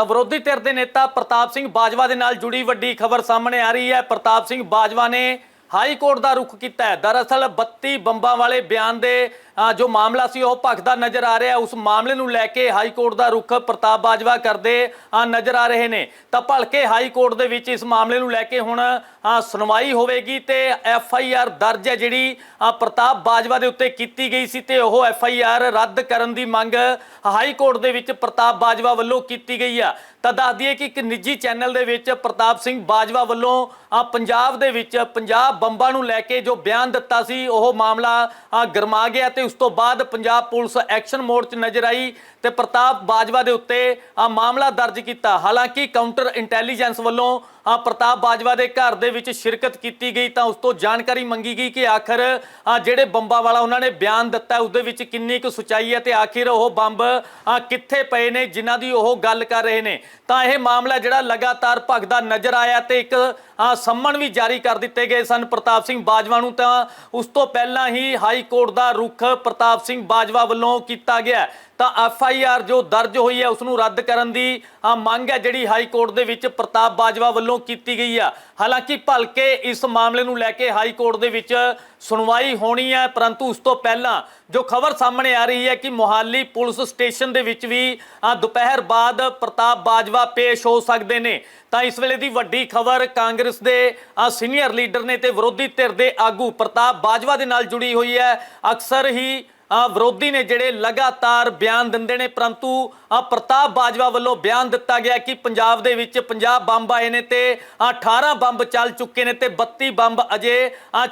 ਤਾਂ ਵਿਰੋਧੀ ਧਿਰ ਦੇ ਨੇਤਾ ਪ੍ਰਤਾਪ ਸਿੰਘ ਬਾਜਵਾ ਦੇ ਨਾਲ ਜੁੜੀ ਵੱਡੀ ਖਬਰ ਸਾਹਮਣੇ ਆ ਰਹੀ ਹੈ। ਪ੍ਰਤਾਪ ਸਿੰਘ ਬਾਜਵਾ ਨੇ ਹਾਈ ਕੋਰਟ ਦਾ ਰੁਖ ਕੀਤਾ ਹੈ। ਦਰਅਸਲ 32 ਬੰਬਾਂ ਵਾਲੇ ਬਿਆਨ ਦੇ ਜੋ ਮਾਮਲਾ ਸੀ, ਉਹ ਭਖਦਾ ਨਜ਼ਰ ਆ ਰਿਹਾ ਉਸ ਮਾਮਲੇ ਨੂੰ ਲੈ ਕੇ ਹਾਈ ਕੋਰਟ ਦਾ ਰੁਖ ਪ੍ਰਤਾਪ ਬਾਜਵਾ ਕਰਦੇ ਨਜ਼ਰ ਆ ਰਹੇ ਨੇ। ਤਾਂ ਭਲਕੇ ਹਾਈ ਕੋਰਟ ਦੇ ਵਿੱਚ ਇਸ ਮਾਮਲੇ ਨੂੰ ਲੈ ਕੇ ਹੁਣ ਸੁਣਵਾਈ ਹੋਵੇਗੀ ਤੇ ਐਫ ਆਈ ਆਰ ਦਰਜ ਹੈ ਜਿਹੜੀ ਪ੍ਰਤਾਪ ਬਾਜਵਾ ਦੇ ਉੱਤੇ ਕੀਤੀ ਗਈ ਸੀ ਤੇ ਉਹ ਐਫ ਆਈ ਆਰ ਰੱਦ ਕਰਨ ਦੀ ਮੰਗ ਹਾਈ ਕੋਰਟ ਦੇ ਵਿੱਚ ਪ੍ਰਤਾਪ ਬਾਜਵਾ ਵੱਲੋਂ ਕੀਤੀ ਗਈ ਆ। ਤਾਂ ਦੱਸ ਦਈਏ ਕਿ ਇੱਕ ਨਿੱਜੀ ਚੈਨਲ ਦੇ ਵਿੱਚ ਪ੍ਰਤਾਪ ਸਿੰਘ ਬਾਜਵਾ ਵੱਲੋਂ ਪੰਜਾਬ ਦੇ ਵਿੱਚ ਪੰਜਾਬ ਬੰਬਾਂ ਨੂੰ ਲੈ ਕੇ ਜੋ ਬਿਆਨ ਦਿੱਤਾ ਸੀ ਉਹ ਮਾਮਲਾ ਗਰਮਾ ਗਿਆ ਤੇ ਉਸ ਤੋਂ ਬਾਅਦ ਪੰਜਾਬ ਪੁਲਿਸ ਐਕਸ਼ਨ ਮੋਡ 'ਚ ਨਜ਼ਰ ਆਈ ਤੇ ਪ੍ਰਤਾਪ ਬਾਜਵਾ ਦੇ ਉੱਤੇ ਅ, ਮਾਮਲਾ ਦਰਜ ਕੀਤਾ। ਹਾਲਾਂਕਿ ਕਾਊਂਟਰ ਇੰਟੈਲੀਜੈਂਸ ਵੱਲੋਂ ਅ, ਪ੍ਰਤਾਪ ਬਾਜਵਾ ਦੇ ਘਰ ਦੇ ਵਿੱਚ ਸ਼ਿਰਕਤ ਕੀਤੀ ਗਈ ਤਾਂ ਉਸ ਤੋਂ ਜਾਣਕਾਰੀ ਮੰਗੀ ਗਈ ਕਿ ਆਖਰ ਅ, ਜਿਹੜੇ ਬੰਬਾਂ ਵਾਲਾ ਉਹਨਾਂ ਨੇ ਬਿਆਨ ਦਿੱਤਾ ਉਸ ਦੇ ਵਿੱਚ ਕਿੰਨੀ ਕੁ ਸਚਾਈ ਹੈ ਤੇ ਆਖਿਰ ਉਹ ਬੰਬ ਅ, ਕਿੱਥੇ ਪਏ ਨੇ ਜਿਨ੍ਹਾਂ ਦੀ ਉਹ ਗੱਲ ਕਰ ਰਹੇ ਨੇ। ਤਾਂ ਇਹ ਮਾਮਲਾ ਜਿਹੜਾ ਲਗਾਤਾਰ ਭਗਦਾ ਨਜ਼ਰ ਆਇਆ ਤੇ ਇੱਕ ਅ, ਸੰਮਣ ਵੀ ਜਾਰੀ ਕਰ ਦਿੱਤੇ ਗਏ ਸਨ ਪ੍ਰਤਾਪ ਸਿੰਘ ਬਾਜਵਾ ਨੂੰ ਤਾਂ ਉਸ ਤੋਂ ਪਹਿਲਾਂ ਹੀ ਹਾਈ ਕੋਰਟ ਦਾ ਰੁਖ ਪ੍ਰਤਾਪ ਸਿੰਘ ਬਾਜਵਾ ਵੱਲੋਂ ਕੀਤਾ ਗਿਆ। ਤਾਂ ਐਫ ਆਈ ਆਰ ਜੋ ਦਰਜ ਹੋਈ ਹੈ ਉਸ ਨੂੰ ਰੱਦ ਕਰਨ ਦੀ ਮੰਗ ਹੈ ਜਿਹੜੀ ਹਾਈ ਕੋਰਟ ਦੇ ਵਿੱਚ ਪ੍ਰਤਾਪ ਬਾਜਵਾ ਵੱਲੋਂ ਕੀਤੀ ਗਈ ਆ। ਹਾਲਾਂਕਿ ਭਲਕੇ ਇਸ ਮਾਮਲੇ ਨੂੰ ਲੈ ਕੇ ਹਾਈ ਕੋਰਟ ਦੇ ਵਿੱਚ ਸੁਣਵਾਈ ਹੋਣੀ ਹੈ ਪਰੰਤੂ ਉਸ ਤੋਂ ਪਹਿਲਾਂ ਜੋ ਖਬਰ ਸਾਹਮਣੇ ਆ ਰਹੀ ਹੈ ਕਿ ਮੁਹਾਲੀ ਪੁਲਿਸ ਸਟੇਸ਼ਨ ਦੇ ਵਿੱਚ ਵੀ ਦੁਪਹਿਰ ਬਾਅਦ ਪ੍ਰਤਾਪ ਬਾਜਵਾ ਪੇਸ਼ ਹੋ ਸਕਦੇ ਨੇ। ਤਾਂ ਇਸ ਵੇਲੇ ਦੀ ਵੱਡੀ ਖਬਰ ਕਾਂਗਰਸ ਦੇ ਸੀਨੀਅਰ ਲੀਡਰ ਨੇ ਤੇ ਵਿਰੋਧੀ ਧਿਰ ਦੇ ਆਗੂ ਪ੍ਰਤਾਪ ਬਾਜਵਾ ਦੇ ਨਾਲ ਜੁੜੀ ਹੋਈ ਹੈ। ਅਕਸਰ ਹੀ ਵਿਰੋਧੀ ਨੇ ਜਿਹੜੇ ਲਗਾਤਾਰ ਬਿਆਨ ਦਿੰਦੇ ਨੇ ਪਰੰਤੂ ਪ੍ਰਤਾਪ ਬਾਜਵਾ ਵੱਲੋਂ ਬਿਆਨ ਦਿੱਤਾ ਗਿਆ ਕਿ ਪੰਜਾਬ ਦੇ ਵਿੱਚ 50 ਬੰਬ ਆਏ ਨੇ ਤੇ ਅ, 18 ਬੰਬ ਚੱਲ ਚੁੱਕੇ ਨੇ ਤੇ 32 ਬੰਬ ਅਜੇ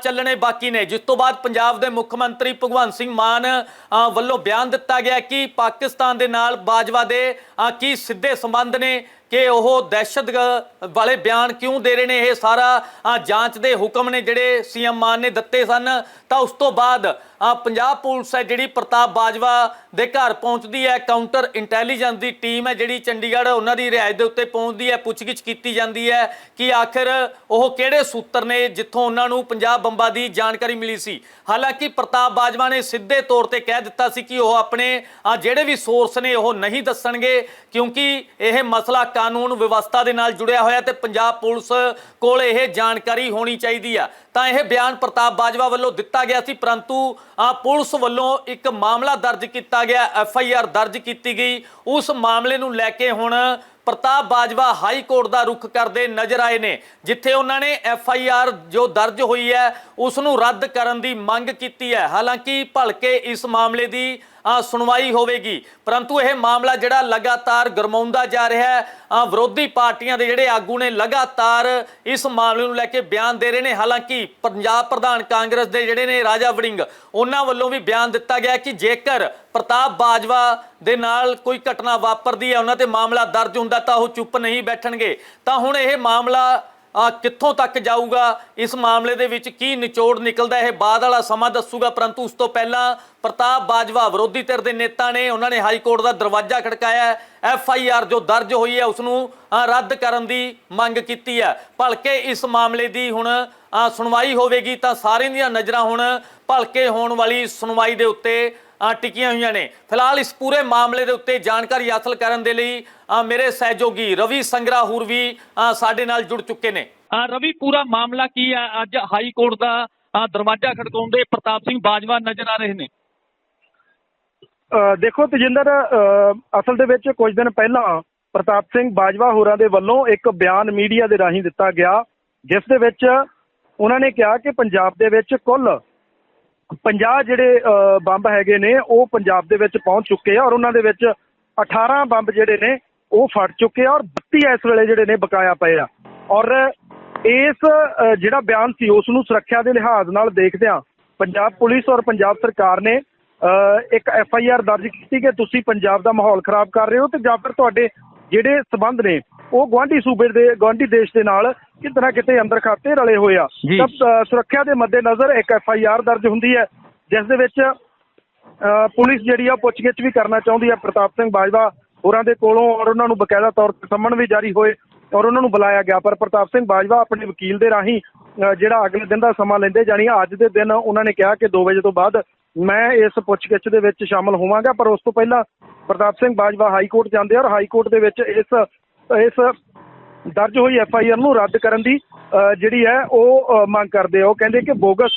ਚੱਲਣੇ ਬਾਕੀ ਨੇ। ਜਿਸ ਤੋਂ ਬਾਅਦ ਪੰਜਾਬ ਦੇ ਮੁੱਖ ਮੰਤਰੀ ਭਗਵੰਤ ਸਿੰਘ ਮਾਨ ਵੱਲੋਂ ਬਿਆਨ ਦਿੱਤਾ ਗਿਆ ਕਿ ਪਾਕਿਸਤਾਨ ਦੇ ਨਾਲ ਬਾਜਵਾ ਦੇ ਕੀ ਸਿੱਧੇ ਸੰਬੰਧ ਨੇ ਕਿ ਉਹ ਦਹਿਸ਼ਤ ਵਾਲੇ ਬਿਆਨ ਕਿਉਂ ਦੇ ਰਹੇ ਨੇ? ਇਹ ਸਾਰਾ ਜਾਂਚ ਦੇ ਹੁਕਮ ਨੇ ਜਿਹੜੇ ਸੀਐਮ ਮਾਨ ਨੇ ਦਿੱਤੇ ਸਨ। ਤਾਂ ਉਸ ਤੋਂ ਬਾਅਦ ਪੰਜਾਬ ਪੁਲਿਸ ਹੈ ਜਿਹੜੀ ਪ੍ਰਤਾਪ ਬਾਜਵਾ ਦੇ ਘਰ ਪਹੁੰਚਦੀ ਹੈ। ਕਾਊਂਟਰ ਇੰਟੈਲੀਜੈਂਸ ਦੀ ਟੀਮ ਹੈ ਜਿਹੜੀ ਚੰਡੀਗੜ੍ਹ ਉਹਨਾਂ ਦੀ ਰਿਹਾਇਸ਼ ਦੇ ਉੱਤੇ ਪਹੁੰਚਦੀ ਹੈ। ਪੁੱਛਗਿੱਛ ਕੀਤੀ ਜਾਂਦੀ ਹੈ ਕਿ ਆਖਰ ਉਹ ਕਿਹੜੇ ਸੂਤਰ ਨੇ ਜਿੱਥੋਂ ਉਹਨਾਂ ਨੂੰ ਪੰਜਾਬ ਬੰਬਾਂ ਦੀ ਜਾਣਕਾਰੀ ਮਿਲੀ ਸੀ। ਹਾਲਾਂਕਿ ਪ੍ਰਤਾਪ ਬਾਜਵਾ ਨੇ ਸਿੱਧੇ ਤੌਰ ਤੇ ਕਹਿ ਦਿੱਤਾ ਸੀ ਕਿ ਉਹ ਆਪਣੇ ਜਿਹੜੇ ਵੀ ਸੋਰਸ ਨੇ ਉਹ ਨਹੀਂ ਦੱਸਣਗੇ, ਕਿਉਂਕਿ ਇਹ ਮਸਲਾ ਕਾਨੂੰਨ ਵਿਵਸਥਾ ਦੇ ਨਾਲ ਜੁੜਿਆ ਹੋਇਆ ਤੇ ਪੰਜਾਬ ਪੁਲਿਸ ਕੋਲ ਇਹ ਜਾਣਕਾਰੀ ਹੋਣੀ ਚਾਹੀਦੀ ਆ। ਤਾਂ ਇਹ ਬਿਆਨ ਪ੍ਰਤਾਪ ਬਾਜਵਾ ਵੱਲੋਂ ਦਿੱਤਾ ਗਿਆ ਸੀ, ਪਰੰਤੂ ਆ ਪੁਲਿਸ ਵੱਲੋਂ ਇੱਕ ਮਾਮਲਾ ਦਰਜ ਕੀਤਾ ਗਿਆ, ਐਫ ਆਈ ਆਰ ਦਰਜ ਕੀਤੀ ਗਈ। ਉਸ ਮਾਮਲੇ ਨੂੰ ਲੈ ਕੇ ਹੁਣ ਪ੍ਰਤਾਪ ਬਾਜਵਾ ਹਾਈ ਕੋਰਟ ਦਾ ਰੁਖ ਕਰਦੇ ਨਜ਼ਰ ਆਏ ਨੇ, ਜਿੱਥੇ ਉਹਨਾਂ ਨੇ ਐਫ ਆਈ ਆਰ ਜੋ ਦਰਜ ਹੋਈ ਹੈ ਉਸ ਨੂੰ ਰੱਦ ਕਰਨ ਦੀ ਮੰਗ ਕੀਤੀ ਹੈ। ਹਾਲਾਂਕਿ ਭਲਕੇ ਇਸ ਮਾਮਲੇ ਦੀ ਸੁਣਵਾਈ ਹੋਵੇਗੀ। ਪਰੰਤੂ ਇਹ ਮਾਮਲਾ ਜਿਹੜਾ ਲਗਾਤਾਰ ਗਰਮਾਉਂਦਾ ਜਾ ਰਿਹਾ ਹੈ ਵਿਰੋਧੀ ਪਾਰਟੀਆਂ ਦੇ ਜਿਹੜੇ ਆਗੂ ਨੇ ਲਗਾਤਾਰ ਇਸ ਮਾਮਲੇ ਨੂੰ ਲੈ ਕੇ ਬਿਆਨ ਦੇ ਰਹੇ ਨੇ। ਹਾਲਾਂਕਿ ਪੰਜਾਬ ਪ੍ਰਧਾਨ ਕਾਂਗਰਸ ਦੇ ਜਿਹੜੇ ਨੇ ਰਾਜਾ ਵੜਿੰਗ, ਉਹਨਾਂ ਵੱਲੋਂ ਵੀ ਬਿਆਨ ਦਿੱਤਾ ਗਿਆ ਕਿ ਜੇਕਰ ਪ੍ਰਤਾਪ ਬਾਜਵਾ ਦੇ ਨਾਲ ਕੋਈ ਘਟਨਾ ਵਾਪਰਦੀ ਹੈ, ਉਹਨਾਂ ਤੇ ਮਾਮਲਾ ਦਰਜ ਹੁੰਦਾ ਤਾਂ ਉਹ ਚੁੱਪ ਨਹੀਂ ਬੈਠਣਗੇ। ਤਾਂ ਹੁਣ ਇਹ ਮਾਮਲਾ ਕਿੱਥੋਂ ਤੱਕ ਜਾਊਗਾ? ਇਸ ਮਾਮਲੇ ਦੇ ਵਿੱਚ ਕੀ ਨਿਚੋੜ ਨਿਕਲਦਾ ਇਹ ਬਾਅਦ ਵਾਲਾ ਸਮਾਂ ਦੱਸੂਗਾ, ਪਰੰਤੂ ਉਸ ਤੋਂ ਪਹਿਲਾਂ ਪ੍ਰਤਾਪ ਬਾਜਵਾ ਵਿਰੋਧੀ ਧਿਰ ਦੇ ਨੇਤਾ ਨੇ ਉਹਨਾਂ ਨੇ ਹਾਈ ਕੋਰਟ ਦਾ ਦਰਵਾਜ਼ਾ ਖੜਕਾਇਆ। ਐਫ ਆਈ ਆਰ ਜੋ ਦਰਜ ਹੋਈ ਹੈ ਉਸ ਨੂੰ ਰੱਦ ਕਰਨ ਦੀ ਮੰਗ ਕੀਤੀ ਹੈ। ਭਲਕੇ ਇਸ ਮਾਮਲੇ ਦੀ ਹੁਣ ਸੁਣਵਾਈ ਹੋਵੇਗੀ ਤਾਂ ਸਾਰਿਆਂ ਦੀਆਂ ਨਜ਼ਰਾਂ ਹੁਣ ਭਲਕੇ ਹੋਣ ਵਾਲੀ ਸੁਣਵਾਈ ਦੇ ਉੱਤੇ ਟਿਕੀਆਂ ਹੋਈਆਂ ਨੇ। ਫਿਲਹਾਲ ਇਸ ਪੂਰੇ ਮਾਮਲੇ ਦੇ ਉੱਤੇ ਜਾਣਕਾਰੀ ਹਾਸਲ ਕਰਨ ਦੇ ਲਈ ਮੇਰੇ ਸਹਿਯੋਗੀ ਰਵੀ ਸੰਗਰਾ ਹੋਰ ਵੀ ਸਾਡੇ ਨਾਲ ਜੁੜ ਚੁੱਕੇ ਨੇ। ਰਵੀ ਪੂਰਾ ਮਾਮਲਾ ਕੀ ਹੈ ਅੱਜ ਹਾਈ ਕੋਰਟ ਦਾ ਦਰਵਾਜ਼ਾ ਖੜਕਾਉਂਦੇ ਪ੍ਰਤਾਪ ਸਿੰਘ ਬਾਜਵਾ ਨਜ਼ਰ ਆ ਰਹੇ ਨੇ। ਦੇਖੋ ਤਜਿੰਦਰ ਅਸਲ ਦੇ ਵਿੱਚ ਕੁਝ ਦਿਨ ਪਹਿਲਾਂ ਪ੍ਰਤਾਪ ਸਿੰਘ ਬਾਜਵਾ ਹੋਰਾਂ ਦੇ ਵੱਲੋਂ ਇੱਕ ਬਿਆਨ ਮੀਡੀਆ ਦੇ ਰਾਹੀਂ ਦਿੱਤਾ ਗਿਆ ਜਿਸ ਦੇ ਵਿੱਚ ਉਹਨਾਂ ਨੇ ਕਿਹਾ ਕਿ ਪੰਜਾਬ ਦੇ ਵਿੱਚ ਕੁੱਲ 50 ਜਿਹੜੇ ਅ, ਬੰਬ ਹੈਗੇ ਨੇ ਉਹ ਪੰਜਾਬ ਦੇ ਵਿੱਚ ਪਹੁੰਚ ਚੁੱਕੇ ਆ ਔਰ ਉਹਨਾਂ ਦੇ ਵਿੱਚ 18 ਬੰਬ ਜਿਹੜੇ ਨੇ ਉਹ ਫਟ ਚੁੱਕੇ ਆ ਔਰ 32 ਇਸ ਵੇਲੇ ਜਿਹੜੇ ਨੇ ਬਕਾਇਆ ਪਏ ਆ। ਔਰ ਇਸ ਜਿਹੜਾ ਬਿਆਨ ਸੀ ਉਸ ਨੂੰ ਸੁਰੱਖਿਆ ਦੇ ਲਿਹਾਜ਼ ਨਾਲ ਦੇਖਦਿਆਂ ਪੰਜਾਬ ਪੁਲਿਸ ਔਰ ਪੰਜਾਬ ਸਰਕਾਰ ਨੇ ਅ, ਇੱਕ ਐਫ ਆਈ ਆਰ ਦਰਜ ਕੀਤੀ ਕਿ ਤੁਸੀਂ ਪੰਜਾਬ ਦਾ ਮਾਹੌਲ ਖਰਾਬ ਕਰ ਰਹੇ ਹੋ ਤੇ ਜਾਂ ਫਿਰ ਤੁਹਾਡੇ ਜਿਹੜੇ ਸਬੰਧ ਨੇ ਉਹ ਗੁਆਂਢੀ ਸੂਬੇ ਦੇ ਗੁਆਂਢੀ ਦੇਸ਼ ਦੇ ਨਾਲ ਕਿਤੇ ਨਾ ਕਿਤੇ ਅੰਦਰ ਖਾਤੇ ਰਲੇ ਹੋਏ ਆ। ਤਾਂ ਸੁਰੱਖਿਆ ਦੇ ਮੱਦੇਨਜ਼ਰ ਇੱਕ ਐਫ ਆਈ ਆਰ ਦਰਜ ਹੁੰਦੀ ਹੈ ਜਿਸ ਦੇ ਵਿੱਚ ਪੁਲਿਸ ਜਿਹੜੀ ਆ ਪੁੱਛਗਿੱਛ ਵੀ ਕਰਨਾ ਚਾਹੁੰਦੀ ਹੈ। ਪ੍ਰਤਾਪ ਸਿੰਘ ਬਾਜਵਾ ਹੋਰਾਂ ਦੇ ਕੋਲੋਂ ਔਰ ਉਹਨਾਂ ਨੂੰ ਬਕਾਇਦਾ ਤੌਰ ਤੇ ਸੰਮਣ ਵੀ ਜਾਰੀ ਹੋਏ ਔਰ ਉਹਨਾਂ ਨੂੰ ਬੁਲਾਇਆ ਗਿਆ। ਪਰ ਪ੍ਰਤਾਪ ਸਿੰਘ ਬਾਜਵਾ ਆਪਣੇ ਵਕੀਲ ਦੇ ਰਾਹੀਂ ਜਿਹੜਾ ਅਗਲੇ ਦਿਨ ਦਾ ਸਮਾਂ ਲੈਂਦੇ ਜਾਣੀ ਅੱਜ ਦੇ ਦਿਨ ਉਹਨਾਂ ਨੇ ਕਿਹਾ ਕਿ 2 ਵਜੇ ਤੋਂ ਬਾਅਦ ਮੈਂ ਇਸ ਪੁੱਛਗਿੱਛ ਦੇ ਵਿੱਚ ਸ਼ਾਮਲ ਹੋਵਾਂਗਾ। ਪਰ ਉਸ ਤੋਂ ਪਹਿਲਾਂ ਪ੍ਰਤਾਪ ਸਿੰਘ ਬਾਜਵਾ ਹਾਈ ਕੋਰਟ ਜਾਂਦੇ ਆ ਔਰ ਹਾਈ ਕੋਰਟ ਦੇ ਵਿੱਚ ਇਸ ਇਸ ਦਰਜ ਹੋਈ ਐਫ ਆਈ ਆਰ ਨੂੰ ਰੱਦ ਕਰਨ ਦੀ ਅ, ਜਿਹੜੀ ਹੈ ਉਹ ਮੰਗ ਕਰਦੇ ਆ। ਉਹ ਕਹਿੰਦੇ ਕਿ ਬੋਗਸ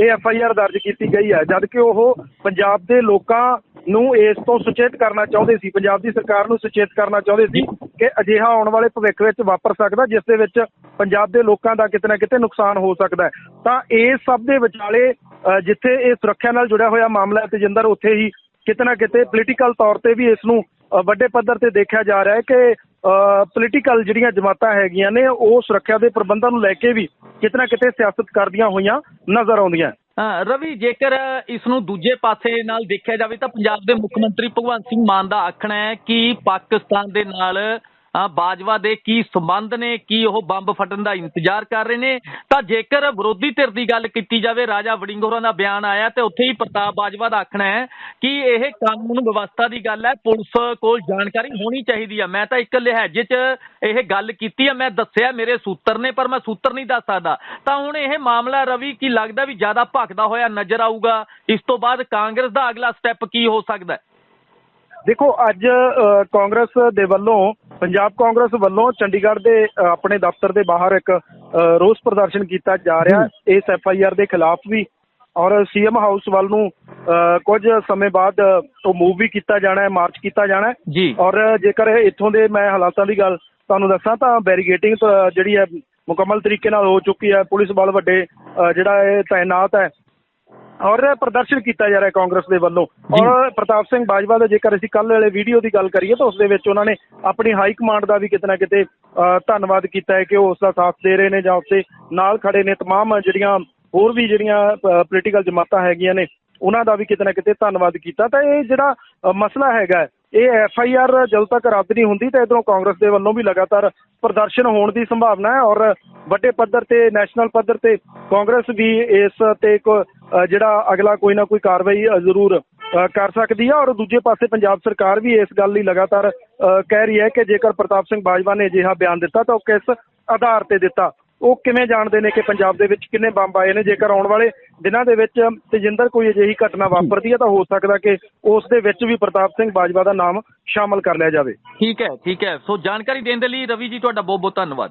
ਇਹ ਐਫ ਆਈ ਆਰ ਦਰਜ ਕੀਤੀ ਗਈ ਹੈ ਜਦ ਕਿ ਉਹ ਪੰਜਾਬ ਦੇ ਲੋਕਾਂ ਨੂੰ ਇਸ ਤੋਂ ਸੁਚੇਤ ਕਰਨਾ ਚਾਹੁੰਦੇ ਸੀ। ਪੰਜਾਬ ਦੀ ਸਰਕਾਰ ਨੂੰ ਸੁਚੇਤ ਕਰਨਾ ਚਾਹੁੰਦੇ ਸੀ ਕਿ ਅਜਿਹਾ ਆਉਣ ਵਾਲੇ ਭਵਿੱਖ ਵਿੱਚ ਵਾਪਰ ਸਕਦਾ ਜਿਸ ਦੇ ਵਿੱਚ ਪੰਜਾਬ ਦੇ ਲੋਕਾਂ ਦਾ ਕਿਤੇ ਨਾ ਕਿਤੇ ਨੁਕਸਾਨ ਹੋ ਸਕਦਾ ਹੈ। ਤਾਂ ਇਸ ਸਭ ਦੇ ਵਿਚਾਲੇ ਅ, ਜਿੱਥੇ ਇਹ ਸੁਰੱਖਿਆ ਨਾਲ ਜੁੜਿਆ ਹੋਇਆ ਮਾਮਲਾ ਹੈ ਤੇਜਿੰਦਰ ਉੱਥੇ ਹੀ ਕਿਤੇ ਨਾ ਕਿਤੇ ਪੋਲੀਟੀਕਲ ਤੌਰ ਤੇ ਵੀ ਇਸ ਨੂੰ ਵੱਡੇ ਪੱਧਰ ਤੇ ਦੇਖਿਆ ਜਾ ਰਿਹਾ ਹੈ ਕਿ ਪੋਲੀਟੀਕਲ ਜਿਹੜੀਆਂ ਜਮਾਤਾਂ ਹੈਗੀਆਂ ਨੇ, ਉਹ ਸੁਰੱਖਿਆ ਦੇ ਪ੍ਰਬੰਧਾਂ ਨੂੰ ਲੈ ਕੇ ਵੀ ਕਿਤੇ ਨਾ ਕਿਤੇ ਸਿਆਸਤ ਕਰਦੀਆਂ ਹੋਈਆਂ ਨਜ਼ਰ ਆਉਂਦੀਆਂ। ਰਵੀ, ਜੇਕਰ ਇਸ ਨੂੰ ਦੂਜੇ ਪਾਸੇ ਨਾਲ ਦੇਖਿਆ ਜਾਵੇ ਤਾਂ ਪੰਜਾਬ ਦੇ ਮੁੱਖ ਮੰਤਰੀ ਭਗਵੰਤ ਸਿੰਘ ਮਾਨ ਦਾ ਆਖਣਾ ਹੈ ਕਿ ਪਾਕਿਸਤਾਨ ਦੇ ਨਾਲ ਬਾਜਵਾ ਦੇ ਕੀ ਸੰਬੰਧ ਨੇ, ਕੀ ਉਹ ਬੰਬ ਫਟਣ ਦਾ ਇੰਤਜ਼ਾਰ ਕਰ ਰਹੇ ਨੇ? ਤਾਂ ਜੇਕਰ ਵਿਰੋਧੀ ਧਿਰ ਦੀ ਗੱਲ ਕੀਤੀ ਜਾਵੇ, ਰਾਜਾ ਵੜਿੰਗ ਹੋਰਾਂ ਦਾ ਬਿਆਨ ਆਇਆ ਤੇ ਉੱਥੇ ਹੀ ਪ੍ਰਤਾਪ ਬਾਜਵਾ ਦਾ ਆਖਣਾ ਹੈ ਕਿ ਇਹ ਕਾਨੂੰਨ ਵਿਵਸਥਾ ਦੀ ਗੱਲ ਹੈ, ਪੁਲਿਸ ਕੋਲ ਜਾਣਕਾਰੀ ਹੋਣੀ ਚਾਹੀਦੀ ਹੈ ਮੈਂ ਤਾਂ ਇੱਕ ਲਿਹਾਜ਼ੇ 'ਚ ਇਹ ਗੱਲ ਕੀਤੀ ਹੈ ਮੈਂ ਦੱਸਿਆ ਮੇਰੇ ਸੂਤਰ ਨੇ, ਪਰ ਮੈਂ ਸੂਤਰ ਨਹੀਂ ਦੱਸ ਸਕਦਾ। ਤਾਂ ਹੁਣ ਇਹ ਮਾਮਲਾ ਰਵੀ ਕੀ ਲੱਗਦਾ ਵੀ ਜ਼ਿਆਦਾ ਭਖਦਾ ਹੋਇਆ ਨਜ਼ਰ ਆਊਗਾ? ਇਸ ਤੋਂ ਬਾਅਦ ਕਾਂਗਰਸ ਦਾ ਅਗਲਾ ਸਟੈਪ ਕੀ ਹੋ ਸਕਦਾ ਹੈ? ਦੇਖੋ ਅੱਜ ਕਾਂਗਰਸ ਦੇ ਵੱਲੋਂ ਪੰਜਾਬ ਕਾਂਗਰਸ ਵੱਲੋਂ ਚੰਡੀਗੜ੍ਹ ਦੇ ਆਪਣੇ ਦਫ਼ਤਰ ਦੇ ਬਾਹਰ ਇੱਕ ਰੋਸ ਪ੍ਰਦਰਸ਼ਨ ਕੀਤਾ ਜਾ ਰਿਹਾ। ਇਸ ਐਫ ਆਈ ਆਰ ਦੇ ਖਿਲਾਫ ਵੀ। ਔਰ ਸੀਐਮ ਹਾਊਸ ਵੱਲ ਨੂੰ ਕੁਝ ਸਮੇਂ ਬਾਅਦ ਉਹ ਮੂਵ ਵੀ ਕੀਤਾ ਜਾਣਾ ਹੈ ਮਾਰਚ ਕੀਤਾ ਜਾਣਾ ਹੈ। ਔਰ ਜੇਕਰ ਇੱਥੋਂ ਦੇ ਮੈਂ ਹਾਲਾਤਾਂ ਦੀ ਗੱਲ ਤੁਹਾਨੂੰ ਦੱਸਾਂ ਤਾਂ ਬੈਰੀਗੇਟਿੰਗ ਜਿਹੜੀ ਹੈ ਮੁਕੰਮਲ ਤਰੀਕੇ ਨਾਲ ਹੋ ਚੁੱਕੀ ਹੈ। ਪੁਲਿਸ ਬਲ ਵੱਡੇ ਜਿਹੜਾ ਇਹ ਤਾਇਨਾਤ ਹੈ ਔਰ ਪ੍ਰਦਰਸ਼ਨ ਕੀਤਾ ਜਾ ਰਿਹਾ ਹੈ ਕਾਂਗਰਸ ਦੇ ਵੱਲੋਂ ਔਰ ਪ੍ਰਤਾਪ ਸਿੰਘ ਬਾਜਵਾ ਦਾ ਜੇਕਰ ਅਸੀਂ ਕੱਲ ਵਾਲੇ ਵੀਡੀਓ ਦੀ ਗੱਲ ਕਰੀਏ ਤਾਂ ਉਸ ਦੇ ਵਿੱਚ ਉਹਨਾਂ ਨੇ ਆਪਣੀ ਹਾਈ ਕਮਾਂਡ ਦਾ ਵੀ ਕਿਤੇ ਨਾ ਕਿਤੇ ਅ, ਧੰਨਵਾਦ ਕੀਤਾ ਹੈ ਕਿ ਉਹ ਉਸ ਦਾ ਸਾਥ ਦੇ ਰਹੇ ਨੇ ਜਾਂ ਉੱਤੇ ਨਾਲ ਖੜੇ ਨੇ तमाम ਜਿਹੜੀਆਂ ਹੋਰ ਵੀ ਜਿਹੜੀਆਂ ਪੋਲੀਟੀਕਲ ਜਮਾਤਾਂ ਹੈਗੀਆਂ ਨੇ ਉਹਨਾਂ ਦਾ ਵੀ ਕਿਤੇ ਨਾ ਕਿਤੇ ਧੰਨਵਾਦ ਕੀਤਾ ਤਾਂ ਇਹ ਜਿਹੜਾ ਅ, ਮਸਲਾ ਹੈਗਾ ਹੈ, ਇਹ ਐਫ ਆਈ ਆਰ ਜਦੋਂ ਤੱਕ ਰੱਦ ਨਹੀਂ ਹੁੰਦੀ ਤਾਂ ਇਧਰੋਂ ਕਾਂਗਰਸ ਦੇ ਵੱਲੋਂ ਵੀ ਲਗਾਤਾਰ ਪ੍ਰਦਰਸ਼ਨ ਹੋਣ ਦੀ ਸੰਭਾਵਨਾ ਹੈ ਔਰ ਵੱਡੇ ਪੱਧਰ ਤੇ ਨੈਸ਼ਨਲ ਪੱਧਰ ਤੇ ਕਾਂਗਰਸ ਵੀ ਇਸ ਤੇ ਇੱਕ ਜਿਹੜਾ ਅਗਲਾ ਕੋਈ ਨਾ ਕੋਈ ਕਾਰਵਾਈ ਜ਼ਰੂਰ ਕਰ ਸਕਦੀ ਹੈ ਔਰ ਦੂਜੇ ਪਾਸੇ ਪੰਜਾਬ ਸਰਕਾਰ ਵੀ ਇਸ ਗੱਲ ਲਈ ਲਗਾਤਾਰ ਅ, ਕਹਿ ਰਹੀ ਹੈ ਕਿ ਜੇਕਰ ਪ੍ਰਤਾਪ ਸਿੰਘ ਬਾਜਵਾ ਨੇ ਅਜਿਹਾ ਬਿਆਨ ਦਿੱਤਾ ਤਾਂ ਉਹ ਕਿਸ ਆਧਾਰ ਤੇ ਦਿੱਤਾ? ਉਹ ਕਿਵੇਂ ਜਾਣਦੇ ਨੇ ਕਿ ਪੰਜਾਬ ਦੇ ਵਿੱਚ ਕਿੰਨੇ ਬੰਬ ਆਏ ਨੇ? ਜੇਕਰ ਆਉਣ ਵਾਲੇ ਦਿਨਾਂ ਦੇ ਵਿੱਚ ਤੇਜਿੰਦਰ ਕੋਈ ਅਜਿਹੀ ਘਟਨਾ ਵਾਪਰਦੀ ਹੈ ਤਾਂ ਹੋ ਸਕਦਾ ਕਿ ਉਸ ਦੇ ਵਿੱਚ ਵੀ ਪ੍ਰਤਾਪ ਸਿੰਘ ਬਾਜਵਾ ਦਾ ਨਾਮ ਸ਼ਾਮਲ ਕਰ ਲਿਆ ਜਾਵੇ। ਠੀਕ ਹੈ ਠੀਕ ਹੈ। ਸੋ ਜਾਣਕਾਰੀ ਦੇਣ ਦੇ ਲਈ ਰਵੀ ਜੀ, ਤੁਹਾਡਾ ਬਹੁਤ ਬਹੁਤ ਧੰਨਵਾਦ।